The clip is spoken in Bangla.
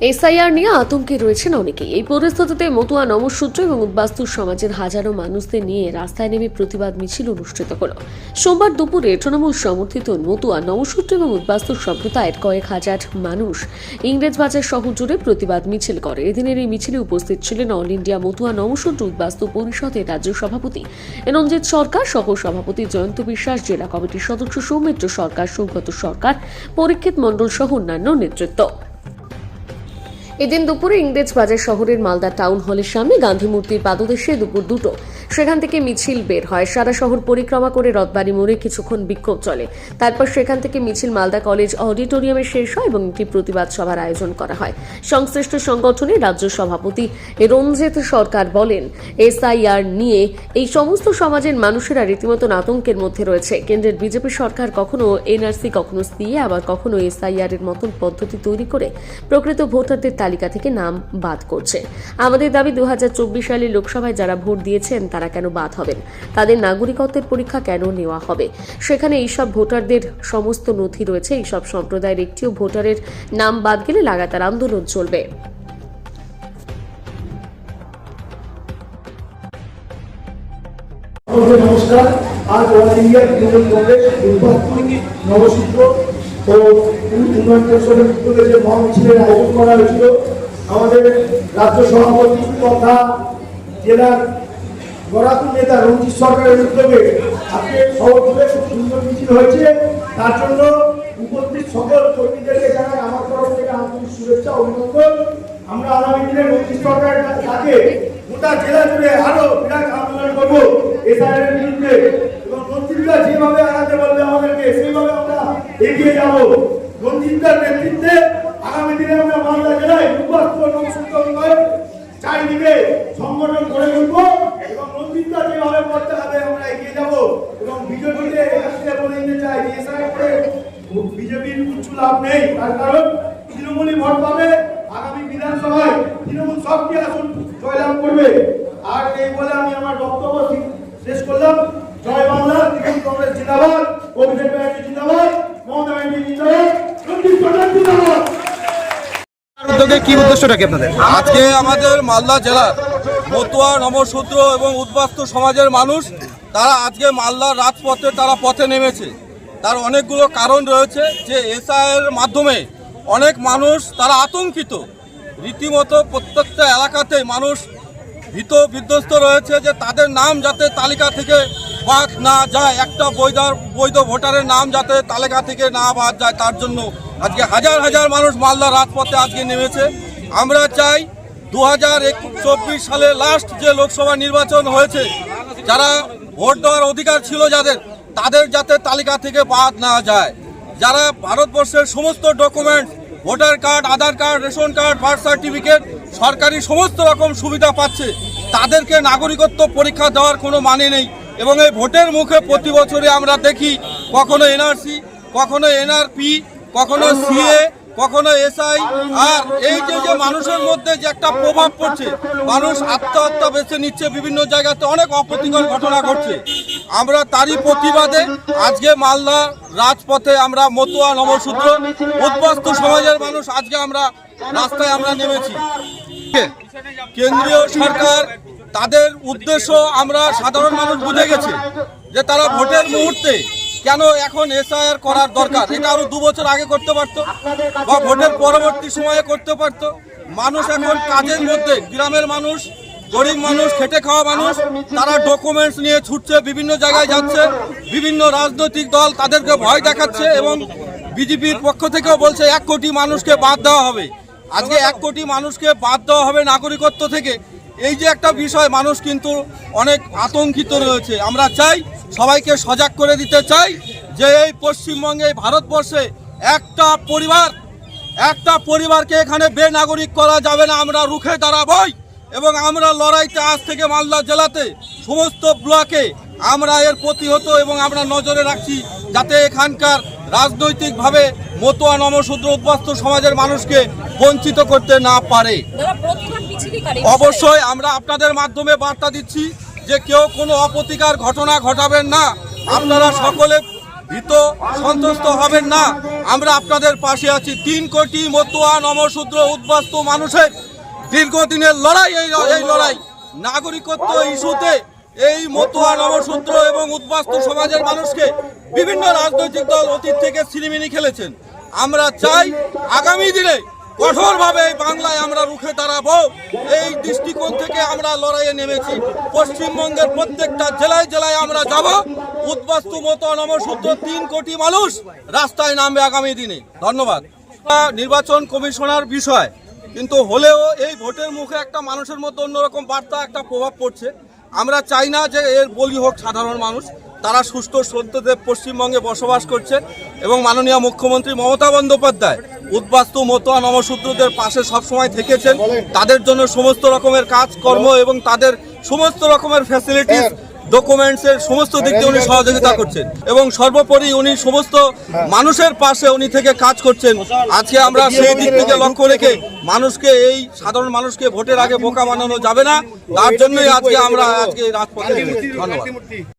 এসআইআর নিয়ে আতঙ্কে রয়েছেন অনেকেই। এই পরিস্থিতিতে মতুয়া নমসূত্র এবং উদ্বাস্তু সমাজের হাজারো মানুষদের নিয়ে রাস্তায় নেমে প্রতিবাদ মিছিল অনুষ্ঠিত হল। সোমবার দুপুরে তৃণমূল সমর্থিত মতুয়া নমসূত্র এবং উদ্বাস্তু সম্প্রদায়ের কয়েক হাজার মানুষ ইংরেজ বাজার শহর জুড়ে প্রতিবাদ মিছিল করে। এদিনের এই মিছিলে উপস্থিত ছিলেন অল ইন্ডিয়া মতুয়া নমসূত্র উদ্বাস্তু পরিষদের রাজ্য সভাপতি রঞ্জিত সরকার, সহ সভাপতি জয়ন্ত বিশ্বাস, জেলা কমিটির সদস্য সৌমিত্র সরকার সৌগত সরকার, পরীক্ষিত মণ্ডল সহ অন্যান্য নেতৃত্ব। এদিন দুপুরে ইংরেজ বাজার শহরের মালদা টাউন হলের সামনে গান্ধী মূর্তির পাদদেশে দুপুর দুটো। সেখান থেকে মিছিল বের হয়। সারা শহর পরিক্রমা করে রথবাড়ি মোড়ে কিছুক্ষণ বিক্ষোভ চলে। তারপর সেখান থেকে মিছিল মালদা কলেজ অডিটোরিয়ামে শেষ হয় এবং একটি প্রতিবাদ সভার আয়োজন করা হয়। সংশ্লিষ্ট সংগঠনের রাজ্য সভাপতি রঞ্জিত সরকার বলেন, এসআইআর নিয়ে এই সমস্ত সমাজের মানুষেরা রীতিমতো আতঙ্কের মধ্যে রয়েছে। কেন্দ্রের বিজেপি সরকার কখনো এনআরসি, কখনো সিএ, আবার কখনো এসআইআর এর মতন পদ্ধতি তৈরি করে প্রকৃত ভোটারদের তালিকা থেকে নাম বাদ করছে। আমাদের দাবি দু সালে লোকসভায় যারা ভোট দিয়েছেন, তারা কেন বাদ হবেন? তাদের নাগরিকত্বের পরীক্ষা কেন নেওয়া হবে? সেখানে এইসব ভোটারদের সমস্ত নথি রয়েছে। এইসব সম্প্রদায়ের একটিও ভোটারের নাম বাদ গেলে লাগাতার আন্দোলন চলবে। নমস্কার। আজ অল ইন্ডিয়া তৃণমূল কংগ্রেস নবসূত্র ও উন্নয়ন পরিষদের উদ্যোগে যে আয়োজন করা হয়েছিল। আমাদের রাজ্য সভাপতি তথা জেলার গড়াতুর নেতা রঞ্জিত সরকারের উদ্যোগে আজকে শহর খুব সুন্দর মিছিল হয়েছে। তার জন্য সকল কর্মীদেরকে জানাই আমার তরফ থেকে আন্তরিক শুভেচ্ছা, অভিনন্দন। আমরা আগামী দিনে রঞ্জিত সরকারের কাছে গোটা জেলা জুড়ে আরও বিরাট আন্দোলন করব। এসআইয়ের বিরুদ্ধে এবং রঞ্জিতরা যেভাবে আগাতে বলবে আমাদেরকে, সেইভাবে আমরা এগিয়ে যাব। রঞ্জিতদার নেতৃত্বে আগামী দিনে আমরা মালদা জেলায় নমসূত্র উন্নয়ন চারিদিকে সংগঠন করে তুলবো এবং রঞ্জিতদা যেভাবে করতে হবে আমরা এগিয়ে যাব এবং বিজেপিতে একাত্রে বলে দিতে চাই যে এসআই করে। বিজেপির কিছু লাভ নেই, তার কারণ তৃণমূলই ভোট পাবে। আগামী বিধানসভায় তৃণমূল সবটি আসন জয়লাভ করবে। আর এই বলে আমি আমার বক্তব্য শেষ করলাম। কি উদ্দেশ্যটা কি আপনাদের? আজকে আমাদের মালদা জেলার মতুয়া নমশূদ্র এবং উদ্বাস্তু সমাজের মানুষ, তারা আজকে মালদার রাজপথে, তারা পথে নেমেছে। তার অনেকগুলো কারণ রয়েছে যে এসআইয়ের মাধ্যমে অনেক মানুষ, তারা আতঙ্কিত। রীতিমতো প্রত্যেকটা এলাকাতে মানুষ ভীত বিধ্বস্ত রয়েছে যে তাদের নাম যাতে তালিকা থেকে বাদ না যায়, একটা বৈধ বৈধ ভোটারের নাম যাতে তালিকা থেকে না বাদ যায়, তার জন্য আজকে হাজার হাজার মানুষ মালদা রাজপথে আজকে নেমেছে। আমরা চাই দু হাজার চব্বিশ সালে লাস্ট যে লোকসভা নির্বাচন হয়েছে, যারা ভোট দেওয়ার অধিকার ছিল যাদের, তাদের যাতে তালিকা থেকে বাদ না যায়। যারা ভারতবর্ষের সমস্ত document voter card Aadhaar card ration card birth certificate সরকারি সমস্ত রকম সুবিধা পাচ্ছে, তাদেরকে নাগরিকত্ব পরীক্ষা দেওয়ার কোনো মানে নেই। এবং এই ভোটের মুখে প্রতি বছরে আমরা দেখি কখনো এনআরসি, কখনো এনআরপি, কখনো সিএ, কখনো এসআই। আর এই যে যে মানুষের মধ্যে যে একটা প্রভাব পড়ছে, মানুষ আত্মহত্যা বেছে নিচ্ছে বিভিন্ন জায়গাতে, অনেক অপ্রীতিকর ঘটনা ঘটছে। আমরা তারই প্রতিবাদে আজকে মালদা রাজপথে আমরা মতুয়া নবসূত্র, উদ্বাস্তু সমাজের মানুষ আজকে আমরা রাস্তায় আমরা নেমেছি। কেন্দ্রীয় সরকার তাদের উদ্দেশ্য আমরা সাধারণ মানুষ বুঝে গেছি যে তারা ভোটের মুহূর্তে কেন এখন এসআইআর করার দরকার? এটা আরও দু বছর আগে করতে পারতো বা ভোটের পরবর্তী সময়ে করতে পারতো। মানুষ এখন কাজের মধ্যে, গ্রামের মানুষ, গরিব মানুষ, খেটে খাওয়া মানুষ, তারা ডকুমেন্টস নিয়ে ছুটছে, বিভিন্ন জায়গায় যাচ্ছে, বিভিন্ন রাজনৈতিক দল তাদেরকে ভয় দেখাচ্ছে এবং বিজেপির পক্ষ থেকেও বলছে, এক কোটি মানুষকে বাদ দেওয়া হবে। আজকে এক কোটি মানুষকে বাদ দেওয়া হবে নাগরিকত্ব থেকে। এই যে একটা বিষয়, মানুষ কিন্তু অনেক আতঙ্কিত রয়েছে। আমরা চাই সবাইকে সজাগ করে দিতে চাই যে এই পশ্চিমবঙ্গে ভারতবর্ষে একটা পরিবার, একটা পরিবারকে এখানে বেনাগরিক করা যাবে না। আমরা রুখে দাঁড়াবই এবং আমরা লড়াইতে আজ থেকে মালদা জেলাতে সমস্ত ব্লকে আমরা এর প্রতিহত এবং আমরা নজরে রাখছি যাতে এখানকার রাজনৈতিকভাবে মতুয়া নমশূদ্র উদ্বাস্তু সমাজের মানুষকে বঞ্চিত করতে না পারে। অবশ্যই আমরা আপনাদের মাধ্যমে বার্তা দিচ্ছি যে কেউ কোনো অপ্রতিকার ঘটনা ঘটাবেন না। আপনারা সকলে ভীত সন্তুষ্ট হবেন না। আমরা আপনাদের পাশে আছি। তিন কোটি মতুয়া নমশূদ্র উদ্বাস্তু মানুষের দীর্ঘদিনের লড়াই এই এই লড়াই। নাগরিকত্ব ইস্যুতে এই মতুয়া নমশূদ্র এবং উদ্বাস্তু সমাজের মানুষকে বিভিন্ন রাজনৈতিক দল অতীত থেকে সিনেমিনি খেলেছেন। আমরা চাই আগামী দিনে কঠোরভাবে বাংলায় আমরা রুখে দাঁড়াবো। এই দৃষ্টিকোণ থেকে আমরা লড়াইয়ে নেমেছি। পশ্চিমবঙ্গের প্রত্যেকটা জেলায় জেলায় আমরা যাব। উদ্বাস্তু মতো নমসূত্র তিন কোটি মানুষ রাস্তায় নামবে আগামী দিনে। ধন্যবাদ। নির্বাচন কমিশনার বিষয়, কিন্তু হলেও এই ভোটের মুখে একটা মানুষের মধ্যে অন্যরকম বার্তা, একটা প্রভাব পড়ছে। আমরা চাই না যে এর বলি হোক সাধারণ মানুষ। তারা সুস্থ সত্যদেব পশ্চিমবঙ্গে বসবাস করছে এবং মাননীয় মুখ্যমন্ত্রী মমতা বন্দ্যোপাধ্যায় উদ্বাস্তু মতোয়া নমশূদ্রদের পাশে সবসময় থেকেছেন। তাদের জন্য সমস্ত রকমের কাজকর্ম এবং তাদের সমস্ত রকমের ফ্যাসিলিটিস ডকুমেন্টসের সমস্ত দিক দিয়ে উনি সহযোগিতা করছেন। এবং সর্বোপরি উনি সমস্ত মানুষের পাশে উনি থেকে কাজ করছেন। আজকে আমরা সেই দিক থেকে লক্ষ্য রেখে মানুষকে এই সাধারণ মানুষকে ভোটের আগে বোকা বানানো যাবে না। তার জন্যই আজকে আমরা আজকে রাজপথে ধন্যবাদ।